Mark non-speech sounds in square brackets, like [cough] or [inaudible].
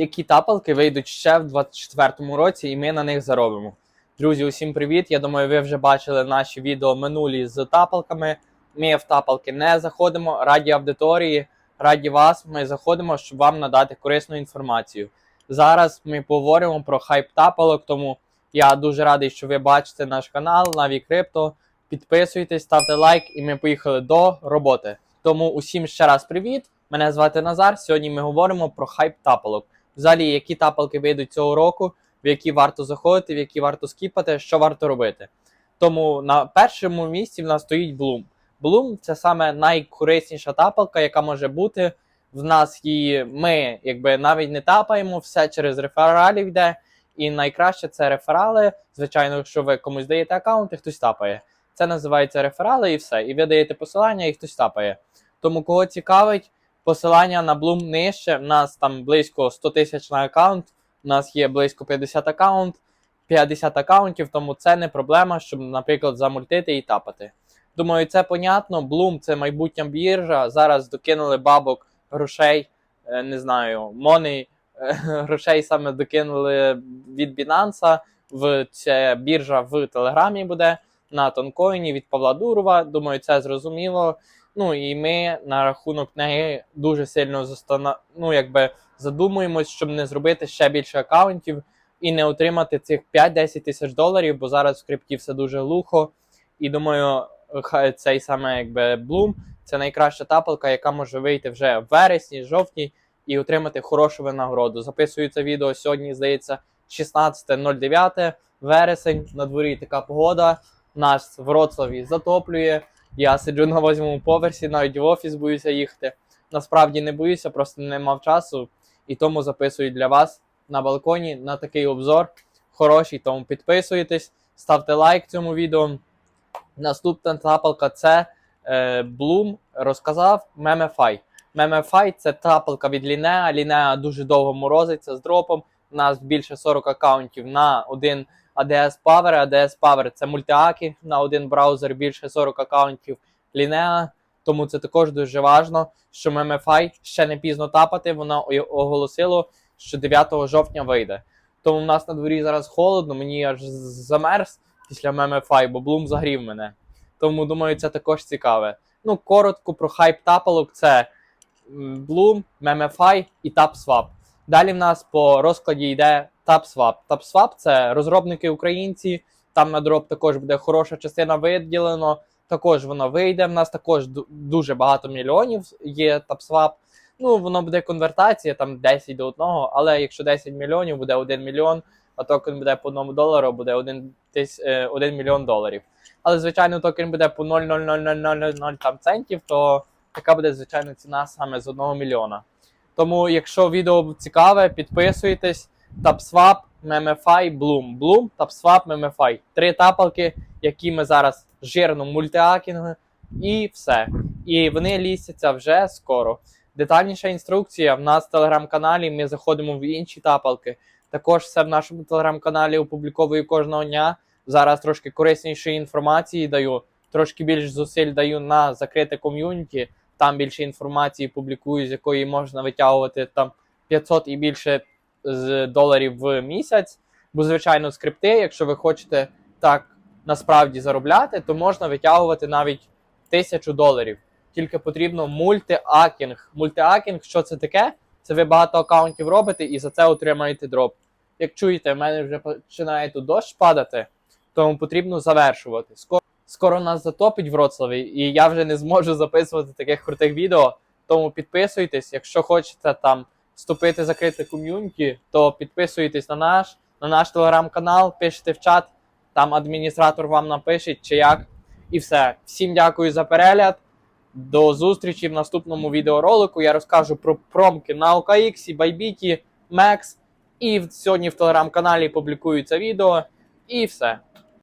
які тапалки вийдуть ще в 2024 році, і ми на них заробимо. Друзі, усім привіт! Я думаю, ви вже бачили наші відео минулі з тапалками. Ми в тапалки не заходимо. Раді аудиторії, раді вас. Ми заходимо, щоб вам надати корисну інформацію. Зараз ми поговоримо про хайп тапалок, тому я дуже радий, що ви бачите наш канал Наві Крипто. Підписуйтесь, ставте лайк, і ми поїхали до роботи. Тому усім ще раз привіт. Мене звати Назар. Сьогодні ми говоримо про хайп тапалок. Взагалі, які тапалки вийдуть цього року, в які варто заходити, в які варто скіпати, що варто робити. Тому на першому місці в нас стоїть Bloom. Bloom це саме найкорисніша тапалка, яка може бути. В нас її ми якби навіть не тапаємо, все через рефералів йде. І найкраще це реферали. Звичайно, якщо ви комусь даєте аккаунт, і хтось тапає. Це називається реферали і все. І ви даєте посилання, і хтось тапає. Тому кого цікавить, посилання на Bloom нижче. У нас там близько 100 тисяч на аккаунт. У нас є близько 50 аккаунт, 50 аккаунтів, тому це не проблема, щоб, наприклад, замультити і тапати. Думаю, це понятно. Bloom це майбутня біржа. Зараз докинули бабок грошей, е, не знаю, монey, е, [laughs] грошей саме докинули від Binance. В ця біржа в Телеграмі буде на тонкоїні від Павла Дурова. Думаю, це зрозуміло. Ну і ми на рахунок неї дуже сильно застана... ну, якби задумуємось, щоб не зробити ще більше аккаунтів і не отримати цих 5-10 тисяч доларів, бо зараз в крипті все дуже глухо. І думаю, хай цей саме якби Bloom це найкраща тапалка, яка може вийти вже в вересні, жовтні і отримати хорошу винагороду. Записую це відео сьогодні, здається, 16.09 вересень. На дворі така погода. Нас в Вроцлаві затоплює. Я сиджу на восьмому поверсі, навіть в офіс боюся їхати. Насправді не боюся, просто не мав часу. І тому записую для вас на балконі на такий обзор. Хороший, тому підписуйтесь, ставте лайк цьому відео. Наступна тапалка це е, Bloom розказав Memify. Memify це тапалка від Linea. Linea дуже довго морозиться з дропом. У нас більше 40 аккаунтів на один ADS Power. ADS Power це мультиаки на один браузер, більше 40 аккаунтів Linea. Тому це також дуже важливо, що MMFI ще не пізно тапати. Воно о- оголосило, що 9 жовтня вийде. Тому в нас на дворі зараз холодно, мені аж замерз після MMFI, бо Bloom загрів мене. Тому думаю, це також цікаве. Ну, коротко про хайп тапалок це Bloom, MMFI і TapSwap. Далі в нас по розкладі йде TapSwap. TapSwap – це розробники українці. Там на дроп також буде хороша частина виділено. Також воно вийде. В нас також дуже багато мільйонів є TapSwap. Ну, воно буде конвертація там 10 до 1, але якщо 10 мільйонів, буде 1 мільйон, а токен буде по 1 долару, буде 1, тис, е, 1 мільйон доларів. Але, звичайно, токен буде по 0,00000 там центів, то така буде, звичайно, ціна саме з 1 мільйона. Тому, якщо відео цікаве, підписуйтесь. TapSwap, MMFI, Bloom. Bloom, TapSwap, MMFI. Три тапалки, які ми зараз жирно мультиакінг, і все. І вони лістяться вже скоро. Детальніша інструкція в нас в телеграм-каналі. Ми заходимо в інші тапалки. Також все в нашому телеграм-каналі опубліковую кожного дня. Зараз трошки кориснішої інформації даю, трошки більш зусиль даю на закрите ком'юніті. Там більше інформації публікую, з якої можна витягувати там 500 і більше доларів в місяць. Бо, звичайно, скрипти, якщо ви хочете так насправді заробляти, то можна витягувати навіть тисячу доларів. Тільки потрібно мультиакінг. Мультиакінг, що це таке? Це ви багато аккаунтів робите і за це отримаєте дроп. Як чуєте, в мене вже починає тут дощ падати, тому потрібно завершувати. Скоро, скоро нас затопить в Вроцлаві, і я вже не зможу записувати таких крутих відео. Тому підписуйтесь, якщо хочете там вступити в закрите ком'юніті, то підписуйтесь на наш, на наш телеграм-канал, пишете в чат, там адміністратор вам напише, чи як. І все. Всім дякую за перегляд. До зустрічі в наступному відеоролику. Я розкажу про промки на OKX, Bybit, Max. І сьогодні в телеграм-каналі публікується відео. І все.